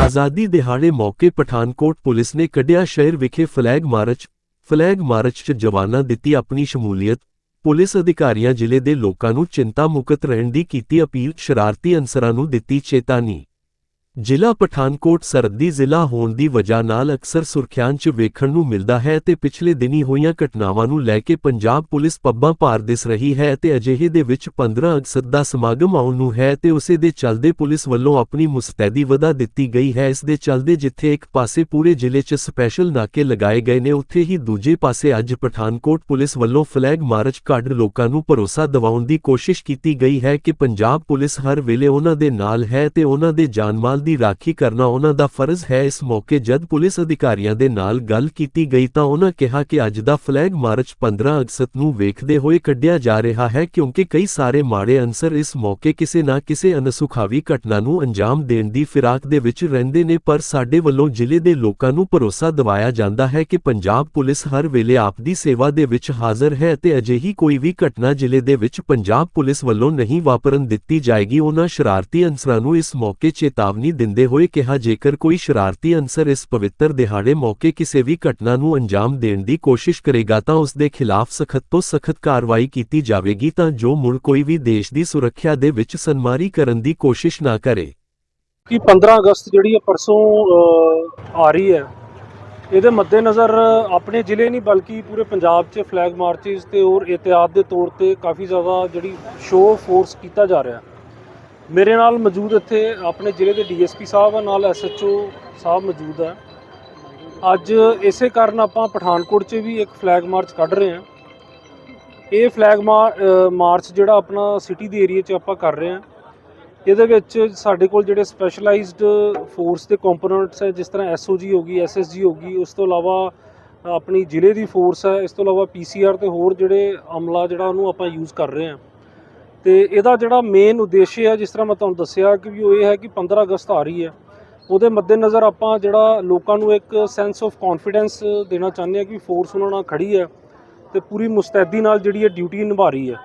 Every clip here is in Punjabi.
ਆਜ਼ਾਦੀ ਦਿਹਾੜੇ ਮੌਕੇ ਪਠਾਨਕੋਟ ਪੁਲਿਸ ਨੇ ਕੱਢਿਆ ਸ਼ਹਿਰ ਵਿਖੇ ਫਲੈਗ ਮਾਰਚ ਫਲੈਗ ਮਾਰਚ 'ਚ ਜਵਾਨਾਂ ਦਿੱਤੀ ਆਪਣੀ ਸ਼ਮੂਲੀਅਤ। ਪੁਲਿਸ ਅਧਿਕਾਰੀਆਂ ਜ਼ਿਲ੍ਹੇ ਦੇ ਲੋਕਾਂ ਨੂੰ ਚਿੰਤਾ ਮੁਕਤ ਰਹਿਣ ਦੀ ਕੀਤੀ ਅਪੀਲ, ਸ਼ਰਾਰਤੀ ਅਨਸਰਾਂ ਨੂੰ ਦਿੱਤੀ ਚੇਤਾਵਨੀ। ਜ਼ਿਲ੍ਹਾ ਪਠਾਨਕੋਟ ਸਰਹੱਦੀ ਜ਼ਿਲ੍ਹਾ ਹੋਣ ਦੀ ਵਜ੍ਹਾ ਨਾਲ ਅਕਸਰ ਸੁਰਖੀਆਂ 'ਚ ਵੇਖਣ ਨੂੰ ਮਿਲਦਾ ਹੈ ਤੇ ਪਿਛਲੇ ਦਿਨੀ ਹੋਈਆਂ ਘਟਨਾਵਾਂ ਨੂੰ ਲੈ ਕੇ ਪੰਜਾਬ ਪੁਲਿਸ ਪੱਬਾਂ ਭਾਰ ਦਿਸ ਰਹੀ ਹੈ ਤੇ ਅਜਿਹੇ ਦੇ ਵਿੱਚ 15 ਅਗਸਤ ਦਾ ਸਮਾਗਮ ਆਉਣ ਨੂੰ ਹੈ ਤੇ ਉਸੇ ਦੇ ਚੱਲਦੇ ਪੁਲਿਸ ਵੱਲੋਂ ਆਪਣੀ ਮੁਸਤੈਦੀ ਵਧਾ ਦਿੱਤੀ ਗਈ ਹੈ। ਇਸ ਦੇ ਚੱਲਦੇ ਜਿੱਥੇ ਇੱਕ ਪਾਸੇ ਪੂਰੇ ਜ਼ਿਲ੍ਹੇ 'ਚ ਸਪੈਸ਼ਲ ਨਾਕੇ ਲਗਾਏ ਗਏ ਨੇ, ਉੱਥੇ ਹੀ ਦੂਜੇ ਪਾਸੇ ਅੱਜ ਪਠਾਨਕੋਟ ਪੁਲਿਸ ਵੱਲੋਂ ਫਲੈਗ ਮਾਰਚ ਕੱਢ ਲੋਕਾਂ ਨੂੰ ਭਰੋਸਾ ਦਿਵਾਉਣ ਦੀ ਕੋਸ਼ਿਸ਼ ਕੀਤੀ ਗਈ ਹੈ ਕਿ ਪੰਜਾਬ ਪੁਲਿਸ ਹਰ ਵੇਲੇ ਉਹਨਾਂ ਦੇ ਨਾਲ ਹੈ ਤੇ ਉਹਨਾਂ ਦੇ ਜਾਨਮਾਲ ਦੀ ਰਾਖੀ ਕਰਨਾ ਉਹਨਾਂ ਦਾ ਫਰਜ਼ ਹੈ। ਇਸ ਮੌਕੇ ਜਦ ਪੁਲਿਸ ਅਧਿਕਾਰੀਆਂ ਦੇ ਨਾਲ ਗੱਲ ਕੀਤੀ ਗਈ ਤਾਂ ਉਹਨਾਂ ਕਿਹਾ ਕਿ ਅੱਜ ਦਾ ਫਲੈਗ ਮਾਰਚ 15 ਅਗਸਤ ਨੂੰ ਵੇਖਦੇ ਹੋਏ ਕੱਢਿਆ ਜਾ ਰਿਹਾ ਹੈ ਕਿਉਂਕਿ ਕਈ ਸਾਰੇ ਮਾੜੇ ਅਨਸਰ ਇਸ ਮੌਕੇ ਕਿਸੇ ਨਾ ਕਿਸੇ ਅਨਸੁਖਾਵੀ ਘਟਨਾ ਨੂੰ ਅੰਜਾਮ ਦੇਣ ਦੀ ਫਿਰਾਕ ਦੇ ਵਿੱਚ ਰਹਿੰਦੇ ਨੇ। ਪਰ ਸਾਡੇ ਵੱਲੋਂ ਜ਼ਿਲ੍ਹੇ ਦੇ ਲੋਕਾਂ ਨੂੰ ਭਰੋਸਾ ਦਿਵਾਇਆ ਜਾਂਦਾ ਹੈ ਕਿ ਪੰਜਾਬ ਪੁਲਿਸ ਹਰ ਵੇਲੇ ਆਪਦੀ ਸੇਵਾ ਦੇ ਵਿੱਚ ਹਾਜ਼ਰ ਹੈ ਅਤੇ ਅਜਿਹੀ ਕੋਈ ਵੀ ਘਟਨਾ ਜ਼ਿਲ੍ਹੇ ਦੇ ਵਿੱਚ ਪੰਜਾਬ ਪੁਲਿਸ ਵੱਲੋਂ ਨਹੀਂ ਵਾਪਰਨ ਦਿੱਤੀ ਜਾਏਗੀ। ਉਹਨਾਂ ਸ਼ਰਾਰਤੀ ਅਨਸਰਾਂ ਨੂੰ ਇਸ ਮੌਕੇ ਚੇਤਾਵਨੀ ਦਿੰਦੇ ਹੋਏ ਕਿਹਾ ਜੇਕਰ ਕੋਈ ਸ਼ਰਾਰਤੀ ਅਨਸਰ ਇਸ ਪਵਿੱਤਰ ਦਿਹਾੜੇ ਮੌਕੇ ਕਿਸੇ ਵੀ ਘਟਨਾ ਨੂੰ ਅੰਜਾਮ ਦੇਣ ਦੀ ਕੋਸ਼ਿਸ਼ ਕਰੇਗਾ ਤਾਂ ਉਸ ਦੇ ਖਿਲਾਫ ਸਖਤ ਤੋਂ ਸਖਤ ਕਾਰਵਾਈ ਕੀਤੀ ਜਾਵੇਗੀ ਤਾਂ ਜੋ ਮੁੜ ਕੋਈ ਵੀ ਦੇਸ਼ ਦੀ ਸੁਰੱਖਿਆ ਦੇ ਵਿੱਚ ਸਨਮਾਰੀ ਕਰਨ ਦੀ ਕੋਸ਼ਿਸ਼ ਨਾ ਕਰੇ। ਕਿ 15 ਅਗਸਤ ਜਿਹੜੀ ਹੈ ਪਰਸੋਂ ਆ ਰਹੀ ਹੈ, ਇਹਦੇ ਮੱਦੇਨਜ਼ਰ ਆਪਣੇ ਜ਼ਿਲ੍ਹੇ ਨਹੀਂ ਬਲਕਿ ਪੂਰੇ ਪੰਜਾਬ 'ਚ ਫਲੈਗ ਮਾਰਚਸ ਤੇ ਹੋਰ ਇਤਿਆਦ ਦੇ ਤੌਰ ਤੇ ਕਾਫੀ ਜ਼ਿਆਦਾ ਜਿਹੜੀ ਸ਼ੋਅ ਫੋਰਸ ਕੀਤਾ ਜਾ ਰਿਹਾ। ਮੇਰੇ ਨਾਲ ਮੌਜੂਦ ਇੱਥੇ ਆਪਣੇ ਜ਼ਿਲ੍ਹੇ ਦੇ ਡੀਐਸਪੀ ਸਾਹਿਬ ਆ, ਨਾਲ ਐਸਐਚਓ ਸਾਹਿਬ ਮੌਜੂਦ ਹੈ ਅੱਜ ਇਸੇ ਕਾਰਨ ਆਪਾਂ ਪਠਾਨਕੋਟ 'ਚ ਵੀ ਇੱਕ ਫਲੈਗ ਮਾਰਚ ਕੱਢ ਰਹੇ ਹਾਂ। ਇਹ ਫਲੈਗ ਮਾਰਚ ਜਿਹੜਾ ਆਪਣਾ ਸਿਟੀ ਦੇ ਏਰੀਆ 'ਚ ਆਪਾਂ ਕਰ ਰਹੇ ਹਾਂ। ਇਹਦੇ ਵਿੱਚ ਸਾਡੇ ਕੋਲ ਜਿਹੜੇ ਸਪੈਸ਼ਲਾਈਜ਼ਡ ਫੋਰਸ ਦੇ ਕੰਪੋਨੈਂਟਸ ਹੈ ਜਿਸ ਤਰ੍ਹਾਂ ਐਸਓਜੀ ਹੋ ਗਈ, ਐਸਐਸਜੀ ਹੋ ਗਈ, ਉਸ ਤੋਂ ਇਲਾਵਾ ਆਪਣੀ ਜ਼ਿਲ੍ਹੇ ਦੀ ਫੋਰਸ ਹੈ ਇਸ ਤੋਂ ਇਲਾਵਾ ਪੀਸੀਆਰ ਤੇ ਹੋਰ ਜਿਹੜੇ ਅਮਲਾ ਜਿਹੜਾ ਉਹਨੂੰ ਆਪਾਂ ਯੂਜ਼ ਕਰ ਰਹੇ ਹਾਂ। ਤੇ ਇਹਦਾ ਜਿਹੜਾ ਮੇਨ ਉਦੇਸ਼ ਹੈ, ਜਿਸ ਤਰ੍ਹਾਂ ਮੈਂ ਤੁਹਾਨੂੰ ਦੱਸਿਆ ਕਿ ਵੀ ਉਹ ਇਹ ਹੈ ਕਿ 15 ਅਗਸਤ ਆ ਰਹੀ ਹੈ, ਉਹਦੇ ਮੱਦੇਨਜ਼ਰ ਆਪਾਂ ਜਿਹੜਾ ਲੋਕਾਂ ਨੂੰ ਇੱਕ ਸੈਂਸ ਆਫ ਕੌਨਫੀਡੈਂਸ ਦੇਣਾ ਚਾਹੁੰਦੇ ਹਾਂ ਕਿ ਫੋਰਸ ਉਹਨਾਂ ਨਾਲ ਖੜੀ ਹੈ ਤੇ ਪੂਰੀ ਮੁਸਤੈਦੀ ਨਾਲ ਜਿਹੜੀ ਹੈ ਡਿਊਟੀ ਨਿਭਾ ਰਹੀ ਹੈ।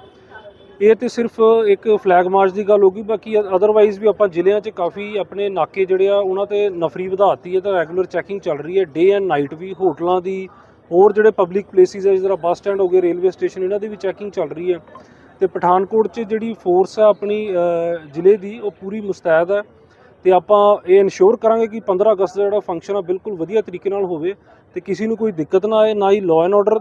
ਇਹ ਤੇ ਸਿਰਫ ਇੱਕ ਫਲੈਗ ਮਾਰਚ ਦੀ ਗੱਲ ਹੋਗੀ ਬਾਕੀ ਅਦਰਵਾਈਜ਼ ਵੀ ਆਪਾਂ ਜ਼ਿਲ੍ਹਿਆਂ 'ਚ ਕਾਫੀ ਆਪਣੇ ਨਾਕੇ ਜਿਹੜੇ ਆ, ਉਹਨਾਂ ਤੇ ਨਫਰੀ ਵਧਾਤੀ ਹੈ, ਤਾਂ ਰੈਗੂਲਰ ਚੈਕਿੰਗ ਚੱਲ ਰਹੀ ਹੈ ਡੇ ਐਂਡ ਨਾਈਟ ਵੀ ਹੋਟਲਾਂ ਦੀ ਹੋਰ ਜਿਹੜੇ ਪਬਲਿਕ ਪਲੇਸਿਸ ਹੈ, ਜਿਸ ਤਰ੍ਹਾਂ ਬੱਸ ਸਟੈਂਡ ਹੋ ਗਏ, ਰੇਲਵੇ ਸਟੇਸ਼ਨ, ਇਹਨਾਂ ਦੀ ਵੀ ਚੈਕਿੰਗ ਚੱਲ ਰਹੀ ਹੈ। ਤੇ ਪਠਾਨਕੋਟ 'ਚ ਜਿਹੜੀ ਫੋਰਸ ਹੈ ਆਪਣੀ ਜ਼ਿਲ੍ਹੇ ਦੀ ਉਹ ਪੂਰੀ ਮੁਸਤੈਦ ਹੈ ਤੇ ਆਪਾਂ ਇਹ ਇਨਸ਼ੋਰ ਕਰਾਂਗੇ ਕਿ 15 ਅਗਸਤ ਦਾ ਜਿਹੜਾ ਫੰਕਸ਼ਨ ਆ ਬਿਲਕੁਲ ਵਧੀਆ ਤਰੀਕੇ ਨਾਲ ਹੋਵੇ ਤੇ ਕਿਸੇ ਨੂੰ ਕੋਈ ਦਿੱਕਤ ਨਾ ਆਏ ਨਾ ਹੀ ਲਾਅ ਐਂਡ ਆਰਡਰ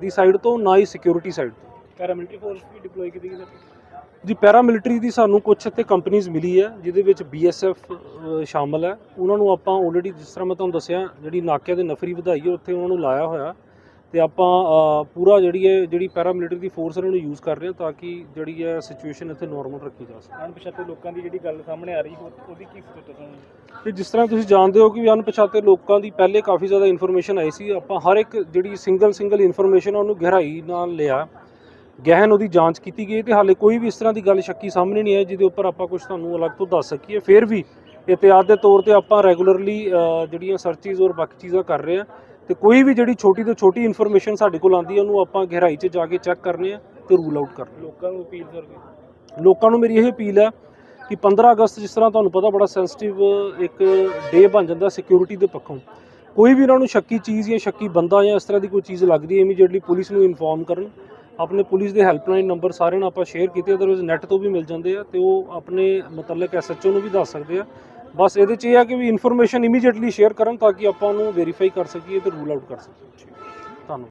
ਦੀ ਸਾਈਡ ਤੋਂ ਨਾ ਹੀ ਸਿਕਿਉਰਿਟੀ ਸਾਈਡ ਤੋਂ। ਪੈਰਾਮਿਲਟਰੀ ਫੋਰਸ ਵੀ ਡਿਪਲੋਏ ਕੀਤੀ ਗਈ ਜੀ ਪੈਰਾਮਿਲਟਰੀ ਦੀ ਸਾਨੂੰ ਕੁਝ ਇੱਥੇ ਕੰਪਨੀਆਂ ਮਿਲੀ ਹੈ ਜਿਹਦੇ ਵਿੱਚ ਬੀਐਸਐਫ ਸ਼ਾਮਲ ਹੈ ਉਹਨਾਂ ਨੂੰ ਆਪਾਂ ਆਲਰੇਡੀ ਜਿਸ ਤਰ੍ਹਾਂ ਮੈਂ ਤੁਹਾਨੂੰ ਦੱਸਿਆ ਜਿਹੜੀ ਨਾਕਿਆਂ ਦੇ ਨਫਰੀ ਵਧਾਈ ਹੈ ਉੱਥੇ ਉਹਨਾਂ ਨੂੰ ਲਾਇਆ ਹੋਇਆ। ਤੇ ਆਪਾਂ ਪੂਰਾ ਜਿਹੜੀ ਹੈ ਜਿਹੜੀ ਪੈਰਾਮਿਲਟਰੀ ਦੀ ਫੋਰਸ ਇਹਨਾਂ ਨੂੰ ਯੂਜ਼ ਕਰ ਰਹੇ ਹਾਂ ਤਾਂ ਕਿ ਜਿਹੜੀ ਹੈ ਸਿਚੁਏਸ਼ਨ ਇੱਥੇ ਨਾਰਮਲ ਰੱਖੀ ਜਾ ਸਕੇ। ਅਣਪਛਾਤੇ ਲੋਕਾਂ ਦੀ ਜਿਹੜੀ ਗੱਲ ਸਾਹਮਣੇ ਆ ਰਹੀ ਉਹ- ਉਹਦੀ ਕੀ ਸਟੇਟਸ ਹੈ ਤੇ ਜਿਸ ਤਰ੍ਹਾਂ ਤੁਸੀਂ ਜਾਣਦੇ ਹੋ ਕਿ ਵੀ ਅਣਪਛਾਤੇ ਲੋਕਾਂ ਦੀ ਪਹਿਲੇ ਕਾਫੀ ਜ਼ਿਆਦਾ ਇਨਫੋਰਮੇਸ਼ਨ ਆਈ ਸੀ ਆਪਾਂ ਹਰ ਇੱਕ ਜਿਹੜੀ ਸਿੰਗਲ ਸਿੰਗਲ ਇਨਫੋਰਮੇਸ਼ਨ ਉਹਨੂੰ ਗਹਿਰਾਈ ਨਾਲ ਲਿਆ। ਗਹਿਨ ਉਹਦੀ ਜਾਂਚ ਕੀਤੀ ਗਈ ਤੇ ਹਾਲੇ ਕੋਈ ਵੀ ਇਸ ਤਰ੍ਹਾਂ ਦੀ ਗੱਲ ਸ਼ੱਕੀ ਸਾਹਮਣੇ ਨਹੀਂ ਆਈ ਜਿਹਦੇ ਉੱਪਰ ਆਪਾਂ ਕੁਝ ਤੁਹਾਨੂੰ ਅਲੱਗ ਤੋਂ ਦੱਸ ਸਕੀਏ। ਫਿਰ ਵੀ ਇਤਿਆਦ ਦੇ ਤੌਰ ਤੇ ਆਪਾਂ ਰੈਗੂਲਰਲੀ ਜਿਹੜੀਆਂ ਸਰਚਿਸ ਔਰ ਬਾਕੀ ਚੀਜ਼ਾਂ ਕਰ ਰਹੇ ਹਾਂ ਤੇ ਕੋਈ ਵੀ ਜਿਹੜੀ ਛੋਟੀ ਤੋਂ ਛੋਟੀ ਇਨਫੋਰਮੇਸ਼ਨ ਸਾਡੇ ਕੋਲ ਆਉਂਦੀ ਹੈ ਉਹਨੂੰ ਆਪਾਂ ਗਹਿਰਾਈ 'ਚ ਜਾ ਕੇ ਚੈੱਕ ਕਰਨੇ ਆ ਤੇ ਰੂਲ ਆਊਟ ਕਰਨੇ। ਲੋਕਾਂ ਨੂੰ ਅਪੀਲ ਕਰਕੇ ਲੋਕਾਂ ਨੂੰ ਮੇਰੀ ਇਹ ਅਪੀਲ ਹੈ ਕਿ 15 ਅਗਸਤ ਜਿਸ ਤਰ੍ਹਾਂ ਤੁਹਾਨੂੰ ਪਤਾ ਬੜਾ ਸੈਂਸਿਟਿਵ ਇੱਕ ਡੇ ਬਣ ਜਾਂਦਾ ਸਿਕਿਉਰਿਟੀ ਦੇ ਪੱਖੋਂ। ਕੋਈ ਵੀ ਉਹਨਾਂ ਨੂੰ ਸ਼ੱਕੀ ਚੀਜ਼ ਜਾਂ ਸ਼ੱਕੀ ਬੰਦਾ ਜਾਂ ਇਸ ਤਰ੍ਹਾਂ ਦੀ ਕੋਈ ਚੀਜ਼ ਲੱਗਦੀ ਹੈ ਇਮੀਡੀਏਟਲੀ ਪੁਲਿਸ ਨੂੰ ਇਨਫੋਰਮ ਕਰਨ। ਆਪਣੇ ਪੁਲਿਸ ਦੇ ਹੈਲਪਲਾਈਨ ਨੰਬਰ ਸਾਰਿਆਂ ਨਾਲ ਆਪਾਂ ਸ਼ੇਅਰ ਕੀਤੇ ਅਦਰਵਾਇਜ਼ ਨੈਟ ਤੋਂ ਵੀ ਮਿਲ ਜਾਂਦੇ ਆ ਤੇ ਉਹ ਆਪਣੇ ਮੁਤਲਕ ਐਸਐਚਓ ਨੂੰ ਵੀ ਦੱਸ ਸਕਦੇ ਆ। ਬਸ ਇਹਦੇ 'ਚ ਇਹ ਆ ਕਿ ਵੀ ਇਨਫੋਰਮੇਸ਼ਨ ਇਮੀਡੀਏਟਲੀ ਸ਼ੇਅਰ ਕਰਨ ਤਾਂ ਕਿ ਆਪਾਂ ਉਹਨੂੰ ਵੈਰੀਫਾਈ ਕਰ ਸਕੀਏ ਤੇ ਰੂਲ ਆਊਟ ਕਰ ਸਕੀਏ।